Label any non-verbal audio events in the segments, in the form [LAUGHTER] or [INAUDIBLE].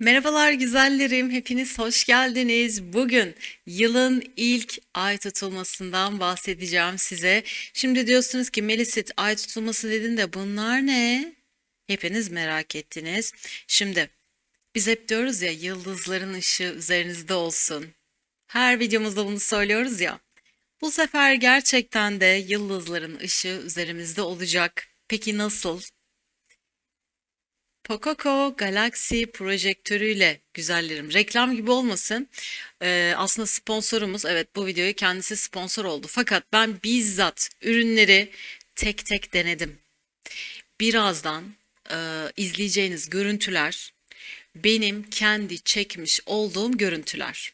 Merhabalar güzellerim, hepiniz hoş geldiniz. Bugün yılın ilk ay tutulmasından bahsedeceğim size. Şimdi diyorsunuz ki Melisit ay tutulması dedin de bunlar ne? Hepiniz merak ettiniz. Şimdi biz hep diyoruz ya yıldızların ışığı üzerinizde olsun. Her videomuzda bunu söylüyoruz ya. Bu sefer gerçekten de yıldızların ışığı üzerimizde olacak. Peki nasıl? Pococo Galaxy projektörüyle güzellerim. Reklam gibi olmasın. Ee, aslında sponsorumuz. Evet bu videoyu kendisi sponsor oldu. Fakat ben bizzat ürünleri tek tek denedim. Birazdan e, izleyeceğiniz görüntüler benim kendi çekmiş olduğum görüntüler.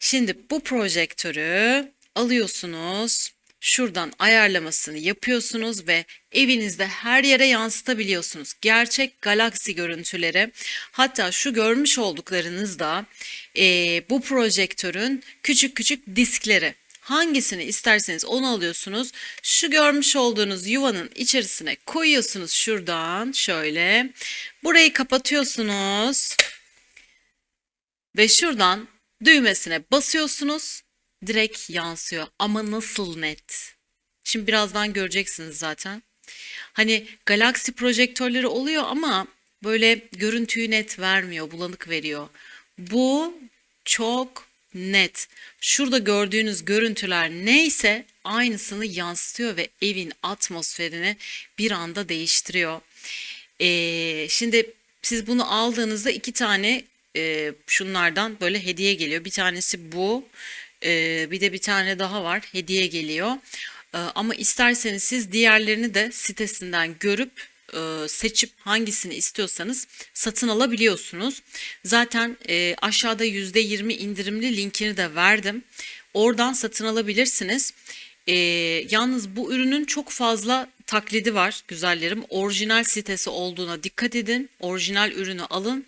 Şimdi bu projektörü alıyorsunuz. Şuradan ayarlamasını yapıyorsunuz ve evinizde her yere yansıtabiliyorsunuz. Gerçek galaksi görüntüleri. Hatta şu görmüş olduklarınız da eee, bu projektörün küçük küçük diskleri. Hangisini isterseniz onu alıyorsunuz. Şu görmüş olduğunuz yuvanın içerisine koyuyorsunuz şuradan şöyle. Burayı kapatıyorsunuz. Ve şuradan düğmesine basıyorsunuz. Direkt yansıyor. Ama nasıl net? Şimdi birazdan göreceksiniz zaten. Hani galaksi projektörleri oluyor ama böyle görüntüyü net vermiyor, bulanık veriyor. Bu çok net. Şurada gördüğünüz görüntüler neyse aynısını yansıtıyor ve evin atmosferini bir anda değiştiriyor. Ee, şimdi siz bunu aldığınızda iki tane e, şunlardan böyle hediye geliyor. Bir tanesi bu, e, bir de bir tane daha var hediye geliyor. E, ama isterseniz siz diğerlerini de sitesinden görüp e, seçip hangisini istiyorsanız satın alabiliyorsunuz. Zaten e, aşağıda %20 indirimli linkini de verdim. Oradan satın alabilirsiniz. E, yalnız bu ürünün çok fazla taklidi var güzellerim. Orijinal sitesi olduğuna dikkat edin. Orijinal ürünü alın.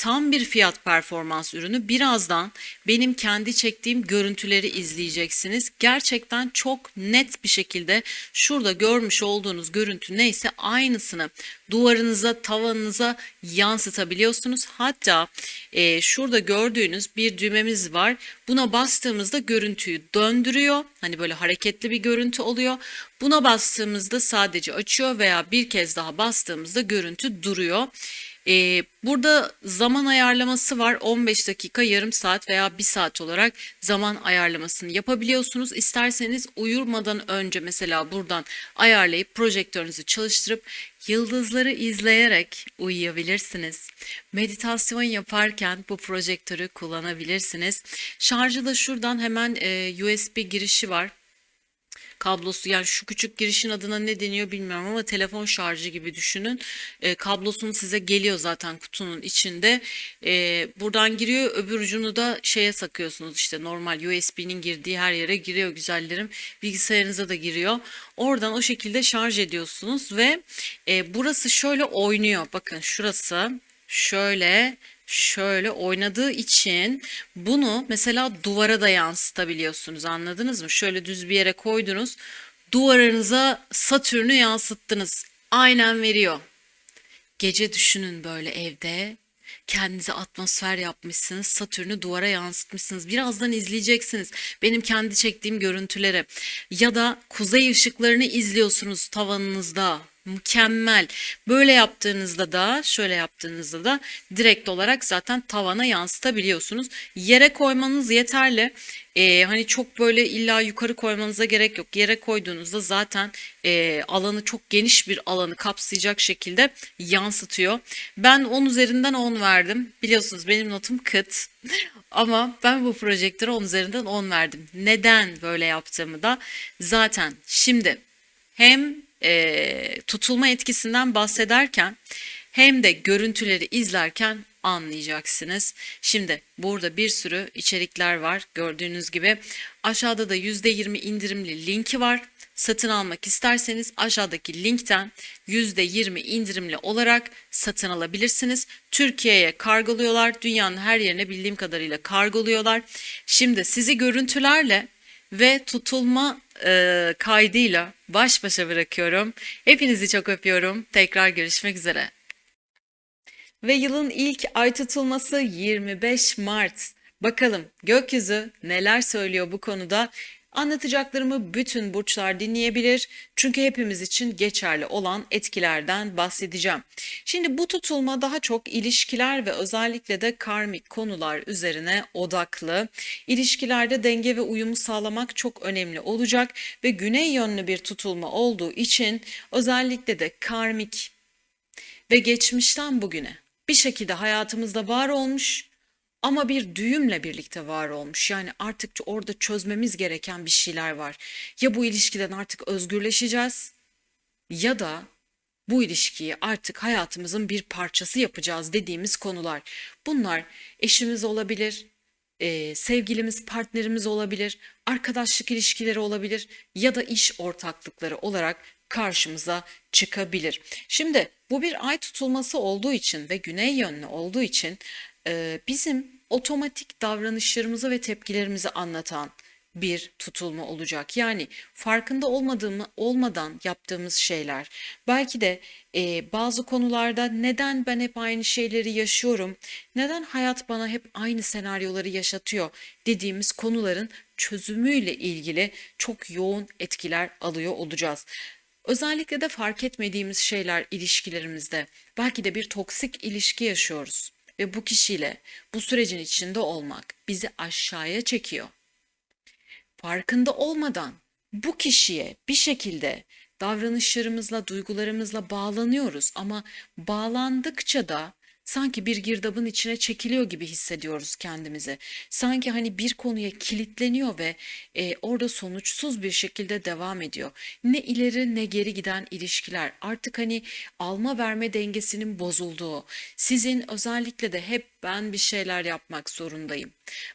Tam bir fiyat performans ürünü. Birazdan benim kendi çektiğim görüntüleri izleyeceksiniz. Gerçekten çok net bir şekilde şurada görmüş olduğunuz görüntü neyse aynısını duvarınıza, tavanınıza yansıtabiliyorsunuz. Hatta e, şurada gördüğünüz bir düğmemiz var. Buna bastığımızda görüntüyü döndürüyor. Hani böyle hareketli bir görüntü oluyor. Buna bastığımızda sadece açıyor veya bir kez daha bastığımızda görüntü duruyor. Ee, burada zaman ayarlaması var. 15 dakika, yarım saat veya 1 saat olarak zaman ayarlamasını yapabiliyorsunuz. İsterseniz uyurmadan önce mesela buradan ayarlayıp projektörünüzü çalıştırıp yıldızları izleyerek uyuyabilirsiniz. Meditasyon yaparken bu projektörü kullanabilirsiniz. Şarjı da şuradan hemen e, USB girişi var kablosu yani şu küçük girişin adına ne deniyor bilmiyorum ama telefon şarjı gibi düşünün. E, kablosunu size geliyor zaten kutunun içinde. E, buradan giriyor öbür ucunu da şeye sakıyorsunuz işte normal USB'nin girdiği her yere giriyor güzellerim. Bilgisayarınıza da giriyor. Oradan o şekilde şarj ediyorsunuz ve e, burası şöyle oynuyor. Bakın şurası şöyle şöyle oynadığı için bunu mesela duvara da yansıtabiliyorsunuz anladınız mı? Şöyle düz bir yere koydunuz duvarınıza Satürn'ü yansıttınız aynen veriyor. Gece düşünün böyle evde kendinize atmosfer yapmışsınız. Satürn'ü duvara yansıtmışsınız. Birazdan izleyeceksiniz benim kendi çektiğim görüntüleri. Ya da kuzey ışıklarını izliyorsunuz tavanınızda. Mükemmel. Böyle yaptığınızda da şöyle yaptığınızda da direkt olarak zaten tavana yansıtabiliyorsunuz. Yere koymanız yeterli. Ee, hani çok böyle illa yukarı koymanıza gerek yok. Yere koyduğunuzda zaten e, alanı çok geniş bir alanı kapsayacak şekilde yansıtıyor. Ben 10 üzerinden 10 verdim. Biliyorsunuz benim notum kıt. [LAUGHS] Ama ben bu projektöre 10 üzerinden 10 verdim. Neden böyle yaptığımı da zaten şimdi hem e, tutulma etkisinden bahsederken hem de görüntüleri izlerken anlayacaksınız. Şimdi burada bir sürü içerikler var gördüğünüz gibi. Aşağıda da %20 indirimli linki var. Satın almak isterseniz aşağıdaki linkten %20 indirimli olarak satın alabilirsiniz. Türkiye'ye kargoluyorlar. Dünyanın her yerine bildiğim kadarıyla kargoluyorlar. Şimdi sizi görüntülerle ve tutulma e, kaydıyla baş başa bırakıyorum. Hepinizi çok öpüyorum. Tekrar görüşmek üzere. Ve yılın ilk ay tutulması 25 Mart. Bakalım gökyüzü neler söylüyor bu konuda? Anlatacaklarımı bütün burçlar dinleyebilir. Çünkü hepimiz için geçerli olan etkilerden bahsedeceğim. Şimdi bu tutulma daha çok ilişkiler ve özellikle de karmik konular üzerine odaklı. İlişkilerde denge ve uyumu sağlamak çok önemli olacak ve güney yönlü bir tutulma olduğu için özellikle de karmik ve geçmişten bugüne bir şekilde hayatımızda var olmuş ama bir düğümle birlikte var olmuş. Yani artık orada çözmemiz gereken bir şeyler var. Ya bu ilişkiden artık özgürleşeceğiz ya da bu ilişkiyi artık hayatımızın bir parçası yapacağız dediğimiz konular. Bunlar eşimiz olabilir, e, sevgilimiz, partnerimiz olabilir, arkadaşlık ilişkileri olabilir ya da iş ortaklıkları olarak karşımıza çıkabilir. Şimdi bu bir ay tutulması olduğu için ve güney yönlü olduğu için e, bizim otomatik davranışlarımızı ve tepkilerimizi anlatan bir tutulma olacak. Yani farkında olmadığımı olmadan yaptığımız şeyler. Belki de e, bazı konularda neden ben hep aynı şeyleri yaşıyorum, neden hayat bana hep aynı senaryoları yaşatıyor dediğimiz konuların çözümüyle ilgili çok yoğun etkiler alıyor olacağız. Özellikle de fark etmediğimiz şeyler ilişkilerimizde. Belki de bir toksik ilişki yaşıyoruz ve bu kişiyle bu sürecin içinde olmak bizi aşağıya çekiyor. Farkında olmadan bu kişiye bir şekilde davranışlarımızla, duygularımızla bağlanıyoruz ama bağlandıkça da sanki bir girdabın içine çekiliyor gibi hissediyoruz kendimizi. Sanki hani bir konuya kilitleniyor ve e, orada sonuçsuz bir şekilde devam ediyor. Ne ileri ne geri giden ilişkiler. Artık hani alma verme dengesinin bozulduğu. Sizin özellikle de hep ben bir şeyler yapmak zorundayım.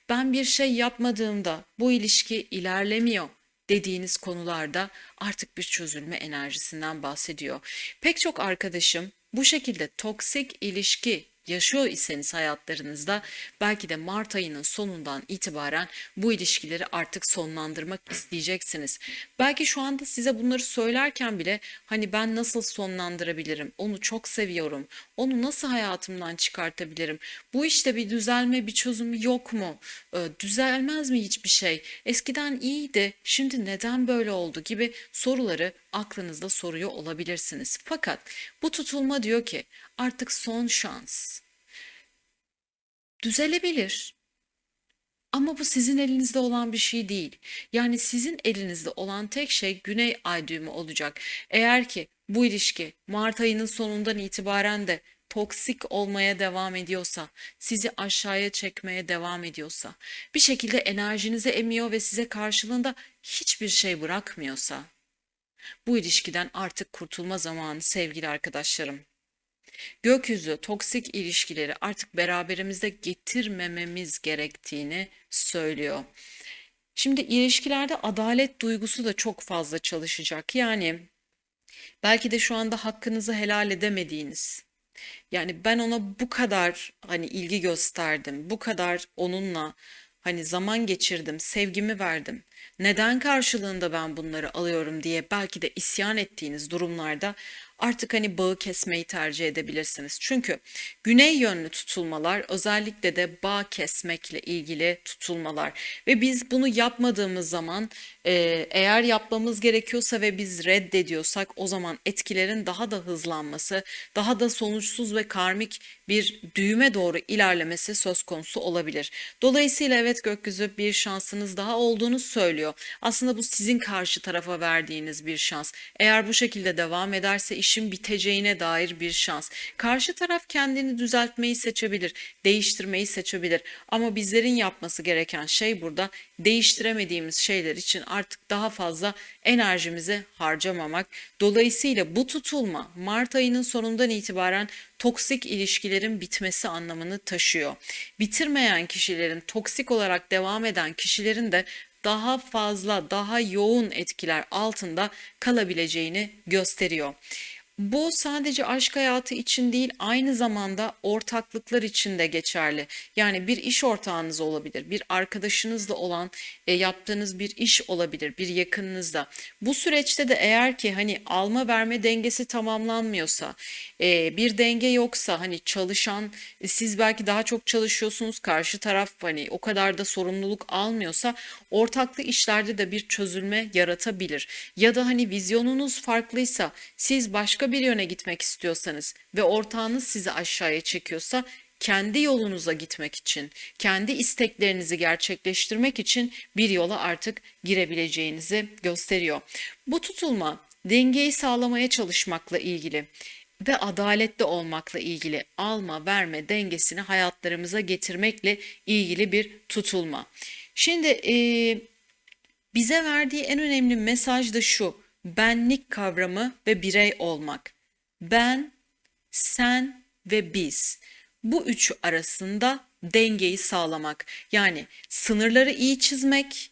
Ben bir şey yapmadığımda bu ilişki ilerlemiyor dediğiniz konularda artık bir çözülme enerjisinden bahsediyor. Pek çok arkadaşım bu şekilde toksik ilişki yaşıyor iseniz hayatlarınızda belki de Mart ayının sonundan itibaren bu ilişkileri artık sonlandırmak isteyeceksiniz. Belki şu anda size bunları söylerken bile hani ben nasıl sonlandırabilirim? Onu çok seviyorum. Onu nasıl hayatımdan çıkartabilirim? Bu işte bir düzelme, bir çözüm yok mu? Ee, düzelmez mi hiçbir şey? Eskiden iyiydi, şimdi neden böyle oldu gibi soruları aklınızda soruyor olabilirsiniz. Fakat bu tutulma diyor ki artık son şans. Düzelebilir. Ama bu sizin elinizde olan bir şey değil. Yani sizin elinizde olan tek şey güney ay düğümü olacak. Eğer ki bu ilişki Mart ayının sonundan itibaren de toksik olmaya devam ediyorsa, sizi aşağıya çekmeye devam ediyorsa, bir şekilde enerjinizi emiyor ve size karşılığında hiçbir şey bırakmıyorsa, bu ilişkiden artık kurtulma zamanı sevgili arkadaşlarım. Gökyüzü toksik ilişkileri artık beraberimizde getirmememiz gerektiğini söylüyor. Şimdi ilişkilerde adalet duygusu da çok fazla çalışacak. Yani belki de şu anda hakkınızı helal edemediğiniz. Yani ben ona bu kadar hani ilgi gösterdim, bu kadar onunla hani zaman geçirdim, sevgimi verdim. Neden karşılığında ben bunları alıyorum diye belki de isyan ettiğiniz durumlarda artık hani bağı kesmeyi tercih edebilirsiniz. Çünkü güney yönlü tutulmalar özellikle de bağ kesmekle ilgili tutulmalar ve biz bunu yapmadığımız zaman e, eğer yapmamız gerekiyorsa ve biz reddediyorsak o zaman etkilerin daha da hızlanması, daha da sonuçsuz ve karmik bir düğüme doğru ilerlemesi söz konusu olabilir. Dolayısıyla evet gökyüzü bir şansınız daha olduğunu söylüyor. Aslında bu sizin karşı tarafa verdiğiniz bir şans. Eğer bu şekilde devam ederse işin biteceğine dair bir şans. Karşı taraf kendini düzeltmeyi seçebilir, değiştirmeyi seçebilir. Ama bizlerin yapması gereken şey burada değiştiremediğimiz şeyler için artık daha fazla enerjimizi harcamamak. Dolayısıyla bu tutulma Mart ayının sonundan itibaren toksik ilişkilerin bitmesi anlamını taşıyor. Bitirmeyen kişilerin, toksik olarak devam eden kişilerin de daha fazla, daha yoğun etkiler altında kalabileceğini gösteriyor. Bu sadece aşk hayatı için değil, aynı zamanda ortaklıklar için de geçerli. Yani bir iş ortağınız olabilir, bir arkadaşınızla olan e, yaptığınız bir iş olabilir, bir yakınınızda. Bu süreçte de eğer ki hani alma verme dengesi tamamlanmıyorsa, e, bir denge yoksa hani çalışan e, siz belki daha çok çalışıyorsunuz, karşı taraf hani o kadar da sorumluluk almıyorsa ortaklı işlerde de bir çözülme yaratabilir. Ya da hani vizyonunuz farklıysa siz başka bir yöne gitmek istiyorsanız ve ortağınız sizi aşağıya çekiyorsa kendi yolunuza gitmek için, kendi isteklerinizi gerçekleştirmek için bir yola artık girebileceğinizi gösteriyor. Bu tutulma dengeyi sağlamaya çalışmakla ilgili ve adaletli olmakla ilgili alma verme dengesini hayatlarımıza getirmekle ilgili bir tutulma. Şimdi eee bize verdiği en önemli mesaj da şu. Benlik kavramı ve birey olmak. Ben, sen ve biz. Bu üçü arasında dengeyi sağlamak. Yani sınırları iyi çizmek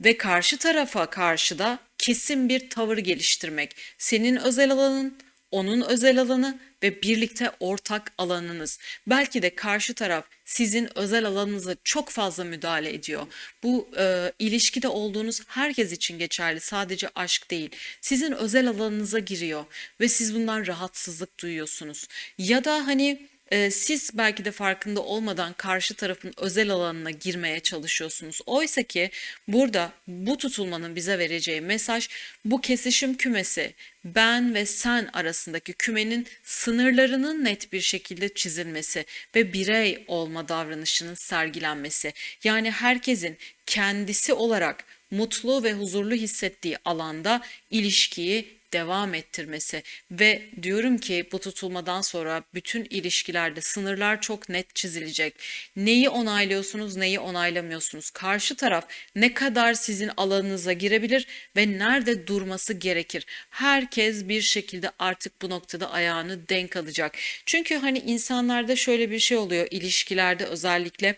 ve karşı tarafa karşı da kesin bir tavır geliştirmek. Senin özel alanın, onun özel alanı ve birlikte ortak alanınız. Belki de karşı taraf sizin özel alanınıza çok fazla müdahale ediyor. Bu e, ilişkide olduğunuz herkes için geçerli. Sadece aşk değil. Sizin özel alanınıza giriyor ve siz bundan rahatsızlık duyuyorsunuz. Ya da hani e, siz belki de farkında olmadan karşı tarafın özel alanına girmeye çalışıyorsunuz. Oysa ki burada bu tutulmanın bize vereceği mesaj bu kesişim kümesi ben ve sen arasındaki kümenin sınırlarının net bir şekilde çizilmesi ve birey olma davranışının sergilenmesi. Yani herkesin kendisi olarak mutlu ve huzurlu hissettiği alanda ilişkiyi devam ettirmesi ve diyorum ki bu tutulmadan sonra bütün ilişkilerde sınırlar çok net çizilecek. Neyi onaylıyorsunuz, neyi onaylamıyorsunuz? Karşı taraf ne kadar sizin alanınıza girebilir ve nerede durması gerekir? Herkes bir şekilde artık bu noktada ayağını denk alacak. Çünkü hani insanlarda şöyle bir şey oluyor ilişkilerde özellikle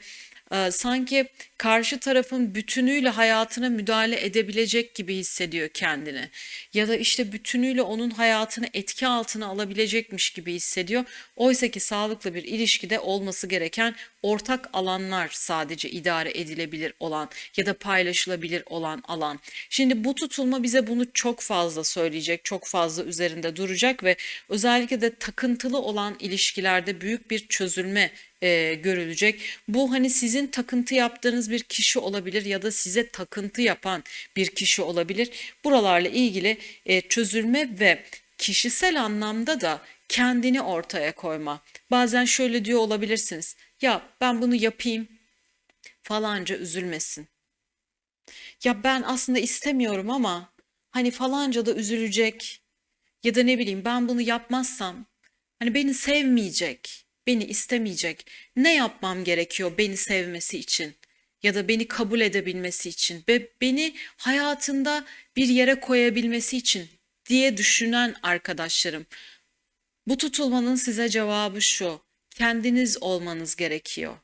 e, sanki karşı tarafın bütünüyle hayatına müdahale edebilecek gibi hissediyor kendini. Ya da işte bütünüyle onun hayatını etki altına alabilecekmiş gibi hissediyor. Oysa ki sağlıklı bir ilişkide olması gereken ortak alanlar sadece idare edilebilir olan ya da paylaşılabilir olan alan. Şimdi bu tutulma bize bunu çok fazla söyleyecek, çok fazla üzerinde duracak ve özellikle de takıntılı olan ilişkilerde büyük bir çözülme e, görülecek. Bu hani sizin takıntı yaptığınız bir kişi olabilir ya da size takıntı yapan bir kişi olabilir. Buralarla ilgili e, çözülme ve kişisel anlamda da kendini ortaya koyma. Bazen şöyle diyor olabilirsiniz. Ya ben bunu yapayım falanca üzülmesin. Ya ben aslında istemiyorum ama hani falanca da üzülecek. Ya da ne bileyim ben bunu yapmazsam hani beni sevmeyecek, beni istemeyecek. Ne yapmam gerekiyor beni sevmesi için? ya da beni kabul edebilmesi için ve beni hayatında bir yere koyabilmesi için diye düşünen arkadaşlarım. Bu tutulmanın size cevabı şu. Kendiniz olmanız gerekiyor.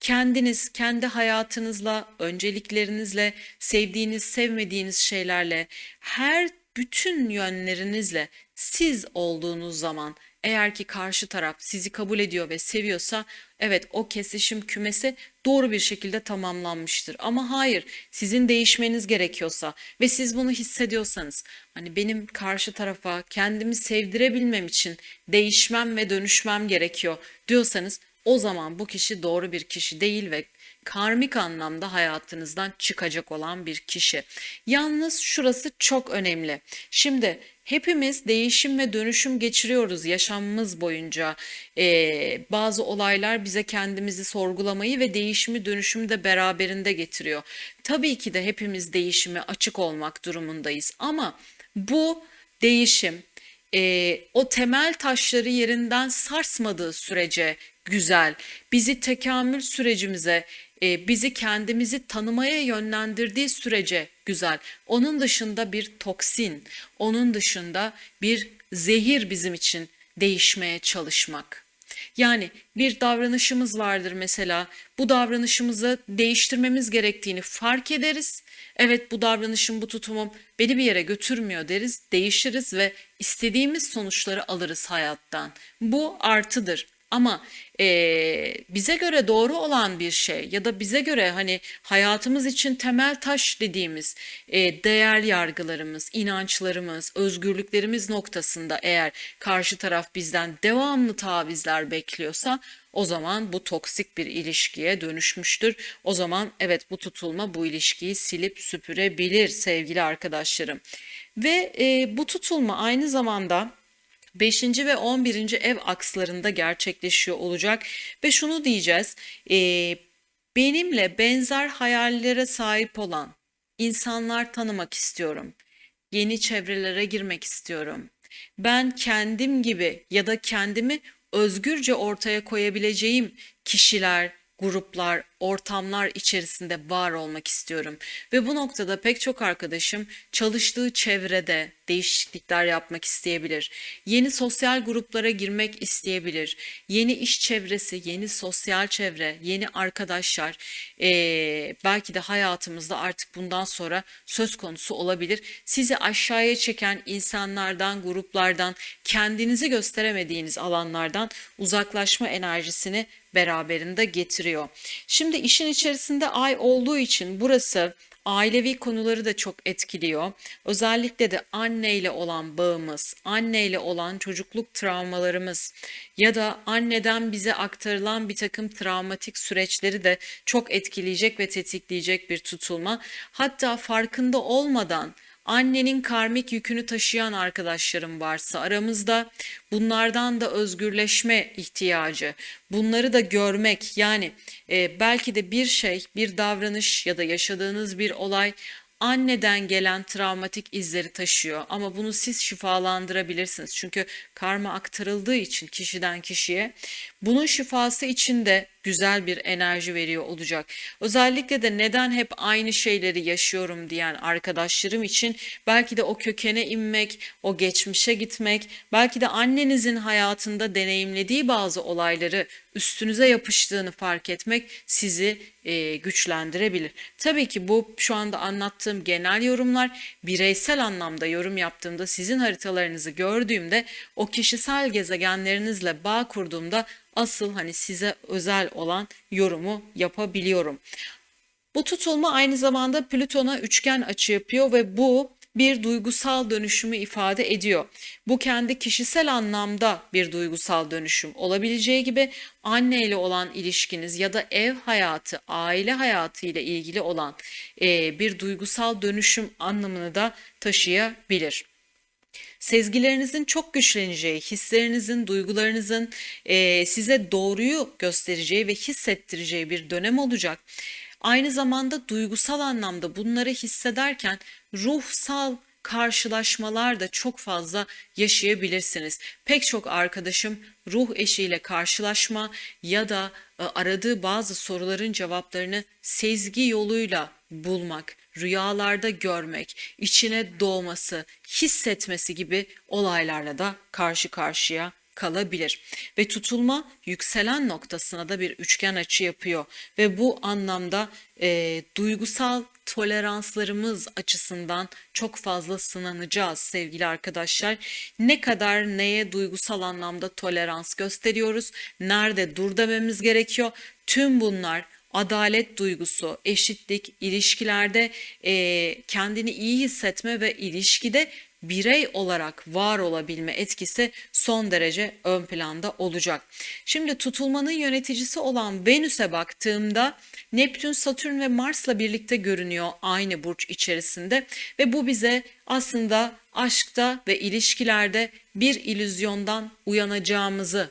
Kendiniz, kendi hayatınızla, önceliklerinizle, sevdiğiniz, sevmediğiniz şeylerle, her bütün yönlerinizle siz olduğunuz zaman eğer ki karşı taraf sizi kabul ediyor ve seviyorsa evet o kesişim kümesi doğru bir şekilde tamamlanmıştır. Ama hayır sizin değişmeniz gerekiyorsa ve siz bunu hissediyorsanız hani benim karşı tarafa kendimi sevdirebilmem için değişmem ve dönüşmem gerekiyor diyorsanız o zaman bu kişi doğru bir kişi değil ve karmik anlamda hayatınızdan çıkacak olan bir kişi. Yalnız şurası çok önemli. Şimdi hepimiz değişim ve dönüşüm geçiriyoruz yaşamımız boyunca. Ee, bazı olaylar bize kendimizi sorgulamayı ve değişimi dönüşümü de beraberinde getiriyor. Tabii ki de hepimiz değişime açık olmak durumundayız ama bu değişim e, o temel taşları yerinden sarsmadığı sürece güzel. Bizi tekamül sürecimize, e, bizi kendimizi tanımaya yönlendirdiği sürece güzel. Onun dışında bir toksin, onun dışında bir zehir bizim için değişmeye çalışmak. Yani bir davranışımız vardır mesela. Bu davranışımızı değiştirmemiz gerektiğini fark ederiz. Evet bu davranışım, bu tutumum beni bir yere götürmüyor deriz, değişiriz ve istediğimiz sonuçları alırız hayattan. Bu artıdır. Ama eee, bize göre doğru olan bir şey ya da bize göre hani hayatımız için temel taş dediğimiz eee, değer yargılarımız, inançlarımız, özgürlüklerimiz noktasında eğer karşı taraf bizden devamlı tavizler bekliyorsa o zaman bu toksik bir ilişkiye dönüşmüştür. O zaman evet bu tutulma bu ilişkiyi silip süpürebilir sevgili arkadaşlarım. Ve eee, bu tutulma aynı zamanda 5. ve 11. ev akslarında gerçekleşiyor olacak ve şunu diyeceğiz. eee, benimle benzer hayallere sahip olan insanlar tanımak istiyorum. Yeni çevrelere girmek istiyorum. Ben kendim gibi ya da kendimi özgürce ortaya koyabileceğim kişiler, gruplar, ortamlar içerisinde var olmak istiyorum. Ve bu noktada pek çok arkadaşım çalıştığı çevrede değişiklikler yapmak isteyebilir. Yeni sosyal gruplara girmek isteyebilir. Yeni iş çevresi, yeni sosyal çevre, yeni arkadaşlar eee, belki de hayatımızda artık bundan sonra söz konusu olabilir. Sizi aşağıya çeken insanlardan, gruplardan, kendinizi gösteremediğiniz alanlardan uzaklaşma enerjisini beraberinde getiriyor. Şimdi işin içerisinde ay olduğu için burası ailevi konuları da çok etkiliyor. Özellikle de anneyle olan bağımız, anneyle olan çocukluk travmalarımız ya da anneden bize aktarılan bir takım travmatik süreçleri de çok etkileyecek ve tetikleyecek bir tutulma. Hatta farkında olmadan Annenin karmik yükünü taşıyan arkadaşlarım varsa aramızda bunlardan da özgürleşme ihtiyacı, bunları da görmek yani e, belki de bir şey, bir davranış ya da yaşadığınız bir olay anneden gelen travmatik izleri taşıyor ama bunu siz şifalandırabilirsiniz. Çünkü karma aktarıldığı için kişiden kişiye bunun şifası için de güzel bir enerji veriyor olacak. Özellikle de neden hep aynı şeyleri yaşıyorum diyen arkadaşlarım için belki de o kökene inmek, o geçmişe gitmek, belki de annenizin hayatında deneyimlediği bazı olayları üstünüze yapıştığını fark etmek sizi e, güçlendirebilir. Tabii ki bu şu anda anlattığım genel yorumlar bireysel anlamda yorum yaptığımda sizin haritalarınızı gördüğümde o kişisel gezegenlerinizle bağ kurduğumda asıl hani size özel olan yorumu yapabiliyorum. Bu tutulma aynı zamanda Plüton'a üçgen açı yapıyor ve bu bir duygusal dönüşümü ifade ediyor. Bu kendi kişisel anlamda bir duygusal dönüşüm olabileceği gibi anne ile olan ilişkiniz ya da ev hayatı, aile hayatı ile ilgili olan bir duygusal dönüşüm anlamını da taşıyabilir sezgilerinizin çok güçleneceği, hislerinizin, duygularınızın e, size doğruyu göstereceği ve hissettireceği bir dönem olacak. Aynı zamanda duygusal anlamda bunları hissederken ruhsal karşılaşmalar da çok fazla yaşayabilirsiniz. Pek çok arkadaşım ruh eşiyle karşılaşma ya da e, aradığı bazı soruların cevaplarını sezgi yoluyla bulmak, rüyalarda görmek, içine doğması, hissetmesi gibi olaylarla da karşı karşıya kalabilir. Ve tutulma yükselen noktasına da bir üçgen açı yapıyor ve bu anlamda e, duygusal toleranslarımız açısından çok fazla sınanacağız sevgili arkadaşlar. Ne kadar neye duygusal anlamda tolerans gösteriyoruz, nerede dur dememiz gerekiyor. Tüm bunlar adalet duygusu, eşitlik, ilişkilerde e, kendini iyi hissetme ve ilişkide birey olarak var olabilme etkisi son derece ön planda olacak. Şimdi tutulmanın yöneticisi olan Venüs'e baktığımda Neptün, Satürn ve Mars'la birlikte görünüyor aynı burç içerisinde ve bu bize aslında aşkta ve ilişkilerde bir illüzyondan uyanacağımızı,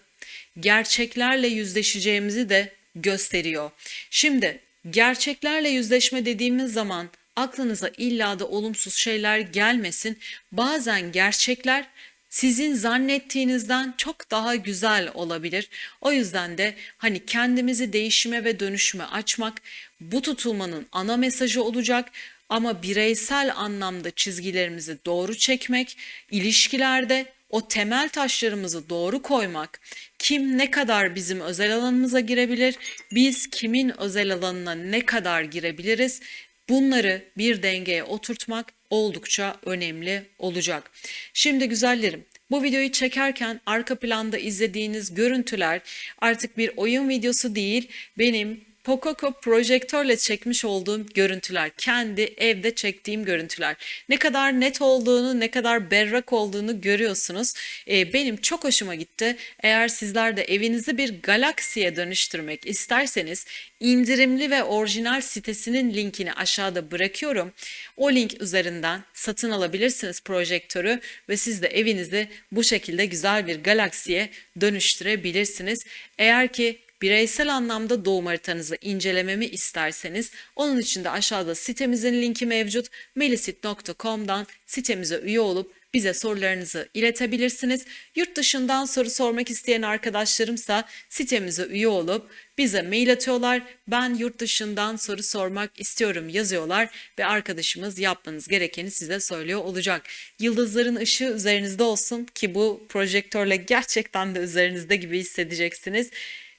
gerçeklerle yüzleşeceğimizi de gösteriyor. Şimdi gerçeklerle yüzleşme dediğimiz zaman aklınıza illa da olumsuz şeyler gelmesin. Bazen gerçekler sizin zannettiğinizden çok daha güzel olabilir. O yüzden de hani kendimizi değişime ve dönüşüme açmak bu tutulmanın ana mesajı olacak. Ama bireysel anlamda çizgilerimizi doğru çekmek, ilişkilerde o temel taşlarımızı doğru koymak, kim ne kadar bizim özel alanımıza girebilir, biz kimin özel alanına ne kadar girebiliriz, bunları bir dengeye oturtmak oldukça önemli olacak. Şimdi güzellerim, bu videoyu çekerken arka planda izlediğiniz görüntüler artık bir oyun videosu değil, benim Pococo projektörle çekmiş olduğum görüntüler, kendi evde çektiğim görüntüler. Ne kadar net olduğunu, ne kadar berrak olduğunu görüyorsunuz. Ee, benim çok hoşuma gitti. Eğer sizler de evinizi bir galaksiye dönüştürmek isterseniz indirimli ve orijinal sitesinin linkini aşağıda bırakıyorum. O link üzerinden satın alabilirsiniz projektörü ve siz de evinizi bu şekilde güzel bir galaksiye dönüştürebilirsiniz. Eğer ki bireysel anlamda doğum haritanızı incelememi isterseniz onun için de aşağıda sitemizin linki mevcut. melisit.com'dan sitemize üye olup bize sorularınızı iletebilirsiniz. Yurt dışından soru sormak isteyen arkadaşlarımsa sitemize üye olup bize mail atıyorlar. Ben yurt dışından soru sormak istiyorum yazıyorlar ve arkadaşımız yapmanız gerekeni size söylüyor olacak. Yıldızların ışığı üzerinizde olsun ki bu projektörle gerçekten de üzerinizde gibi hissedeceksiniz.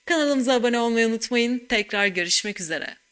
Kanalımıza abone olmayı unutmayın. Tekrar görüşmek üzere.